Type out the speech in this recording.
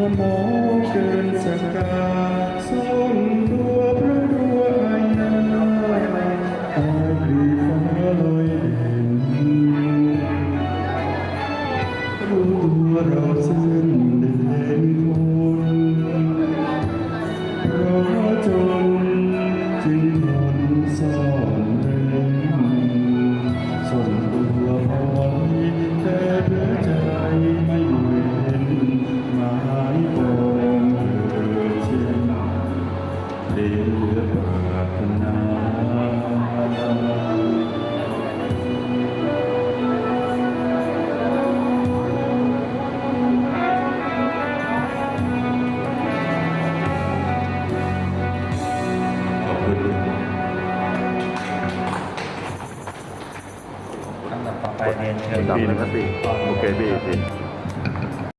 วหมอเกินสกาส้นรัวพระรัวไอ้นาตคลีฟ้าลอยเด่นรู้ตัวเราเส้นเด่นคนเพระจนจึงทนสอ บีบีนะครับบีโอเคบีบี